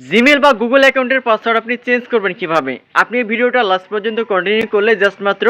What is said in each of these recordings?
Gmail বা Google অ্যাকাউন্টের password আপনি চেঞ্জ করবেন কীভাবে? আপনি ভিডিওটা লাস্ট পর্যন্ত কন্টিনিউ করলে জাস্ট মাত্র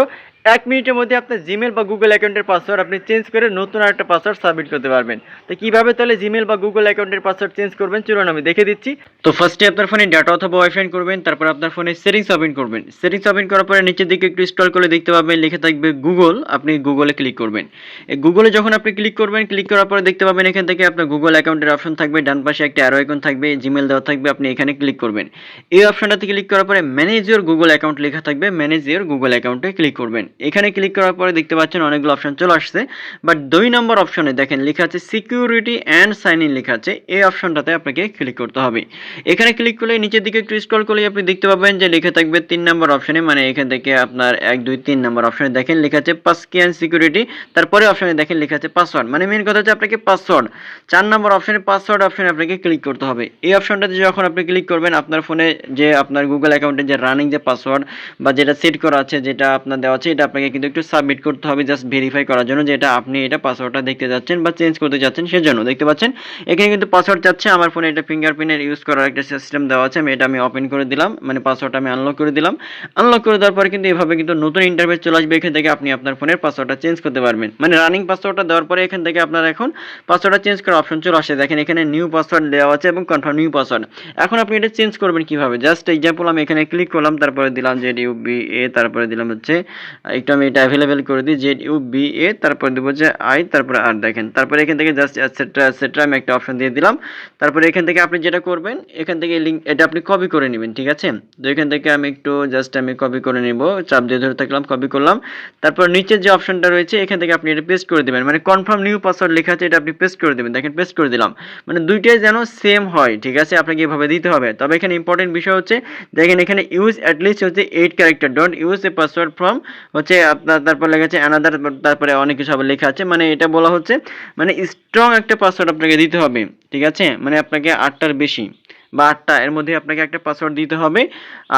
এক মিনিটের মধ্যে আপনার জিমেল বা গুগল অ্যাকাউন্টের পাসওয়ার্ড আপনি চেঞ্জ করে নতুন একটা পাসওয়ার্ড সাবমিট করতে পারবেন। তো কীভাবে তাহলে জিমেল বা গুগল অ্যাকাউন্টের পাসওয়ার্ড চেঞ্জ করবেন? চলুন আমি দেখে দিচ্ছি। তো ফার্স্টে আপনার ফোনে ডাটা অথবা ওয়াইফাই করবেন, তারপর আপনার ফোনে সেটিংস ওপেন করবেন। সেটিংস ওপেন করার পরে নিচের দিকে একটু স্ক্রল করে দেখতে পাবেন, লিখে থাকবে গুগল আপনি গুগলে ক্লিক করবেন। এই গুগলে যখন আপনি ক্লিক করবেন ক্লিক করার পরে দেখতে পাবেন এখান থেকে আপনার গুগল অ্যাকাউন্টের অপশন থাকবে, ডান পাশে একটা অ্যারো আইকন থাকবে জিমেল দেওয়া থাকবে, আপনি এখানে ক্লিক করবেন। এই অপশনটাতে ক্লিক করার পরে ম্যানেজ ইওর গুগল অ্যাকাউন্ট লেখা থাকবে ম্যানেজ ইওর গুগল অ্যাকাউন্টে ক্লিক করবেন। এখানে ক্লিক করার পরে দেখতে পাচ্ছেন অনেকগুলো অপশন চলে আসছে। বাট দুই নম্বর অপশনে দেখেন লেখা আছে সিকিউরিটি অ্যান্ড সাইন ইন লেখা আছে। এই অপশনটাতে আপনাকে ক্লিক করতে হবে। এখানে ক্লিক করলে নিচের দিকে একটু স্ক্রল করলে আপনি দেখতে পাবেন যে লেখা থাকবে তিন নম্বর অপশনে মানে এখান থেকে আপনার এক, দুই, তিন নম্বর অপশনে দেখেন লেখা আছে পাসকি অ্যান্ড সিকিউরিটি তারপরে অপশনে দেখেন লেখা আছে পাসওয়ার্ড মানে মেন কথা হচ্ছে আপনাকে পাসওয়ার্ড চার নম্বর অপশনে পাসওয়ার্ড অপশনে আপনাকে ক্লিক করতে হবে। এই অপশনটাতে যখন আপনি ক্লিক করবেন, আপনার ফোনে যে আপনার গুগল অ্যাকাউন্টে যে রানিং যে পাসওয়ার্ড বা যেটা সেট করা আছে, যেটা আপনার দেওয়া আছে, এটা আপনাকে কিন্তু একটু সাবমিট করতে হবে জাস্ট ভেরিফাই করার জন্য যে এটা আপনি এটা পাসওয়ার্ডটা দেখতে যাচ্ছেন বা চেঞ্জ করতে যাচ্ছেন সেজন্য, দেখতে পাচ্ছেন? এখানে কিন্তু পাসওয়ার্ড চাচ্ছে, আমার ফোনে এটা ফিঙ্গারপ্রিন্টের ইউজ করার একটা সিস্টেম দেওয়া আছে, আমি এটা আমি ওপেন করে দিলাম মানে পাসওয়ার্ডটা আমি আনলক করে দিলাম। আনলক করে দেওয়ার পরে কিন্তু এভাবে কিন্তু নতুন ইন্টারফেস চলে আসবে, এখান থেকে আপনি আপনার ফোনের পাসওয়ার্ডটা চেঞ্জ করতে পারবেন। মানে রানিং পাসওয়ার্ডটা দেওয়ার পরে এখান থেকে আপনার এখন পাসওয়ার্ডটা চেঞ্জ করার অপশন চলে আসে। দেখেন এখানে নিউ পাসওয়ার্ড দেওয়া আছে এবং কনফার্ম নিউ পাসওয়ার্ড এখন আপনি এটা চেঞ্জ করবেন কীভাবে? জাস্ট এক্সাম্পল আমি এখানে ক্লিক করলাম, তারপরে দিলাম জেড ইউ এ তারপরে দিলাম হচ্ছে একটু আমি এটা অ্যাভেলেবেল করে দিই জেড ইউ বি এ তারপরে দেবো যে আই তারপরে আর দেখেন। তারপরে এখান থেকে জাস্ট অ্যাটসেট্রা অ্যাটসেট্রা আমি একটা অপশন দিয়ে দিলাম। তারপরে এখান থেকে আপনি যেটা করবেন, এখান থেকে লিঙ্ক এটা আপনি কপি করে নেবেন, ঠিক আছে? তো এখান থেকে আমি একটু জাস্ট আমি কপি করে নেব, চাপ দিয়ে ধরে থাকলাম কপি করলাম। তারপর নিচের যে অপশনটা রয়েছে, এখান থেকে আপনি এটা পেস্ট করে দেবেন। মানে কনফার্ম নিউ পাসওয়ার্ড লেখা আছে, এটা আপনি পেস্ট করে দেবেন। দেখেন পেস্ট করে দিলাম। মানে দুইটাই যেন সেম হয়, ঠিক আছে? আপনাকে এভাবে দিতে হবে। তবে এখানে ইম্পর্টেন্ট বিষয় হচ্ছে, দেখেন এখানে ইউজ অ্যাটলিস্ট হচ্ছে eight character don't use a password from হচ্ছে আপনার, তারপর লেখা আছে অ্যানাদার তারপরে অনেক কিছু আবার লেখা আছে। মানে এটা বলা হচ্ছে মানে স্ট্রং একটা পাসওয়ার্ড আপনাকে দিতে হবে, ঠিক আছে? মানে আপনাকে আটটার বেশি বা আটটা, এর মধ্যে আপনাকে একটা পাসওয়ার্ড দিতে হবে।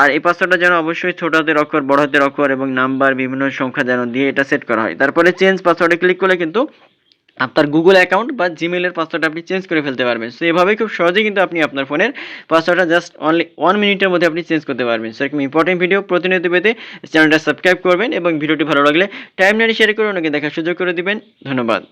আর এই পাসওয়ার্ডটা যেন অবশ্যই ছোট হাতের অক্ষর, বড় হাতের অক্ষর এবং নাম্বার বিভিন্ন সংখ্যা যেন দিয়ে এটা সেট করা হয়। তারপরে চেঞ্জ পাসওয়ার্ডে ক্লিক করলে কিন্তু আপনার গুগল অ্যাকাউন্ট বা জিমেলের পাসওয়ার্ডটা আপনি চেঞ্জ করে ফেলতে পারবেন। সো এভাবে খুব সহজেই কিন্তু আপনি আপনার ফোনের পাসওয়ার্ডটা জাস্ট অনলি ওয়ান মিনিটের মধ্যে আপনি চেঞ্জ করতে পারবেন। সো এরকম ইম্পর্টেন্ট ভিডিও প্রতিনিয়ত পেতে চ্যানেলটা সাবস্ক্রাইব করবেন এবং ভিডিওটি ভালো লাগলে টাইম নিয়ে শেয়ার করে অনেকে দেখার সুযোগ করে দিবেন। ধন্যবাদ।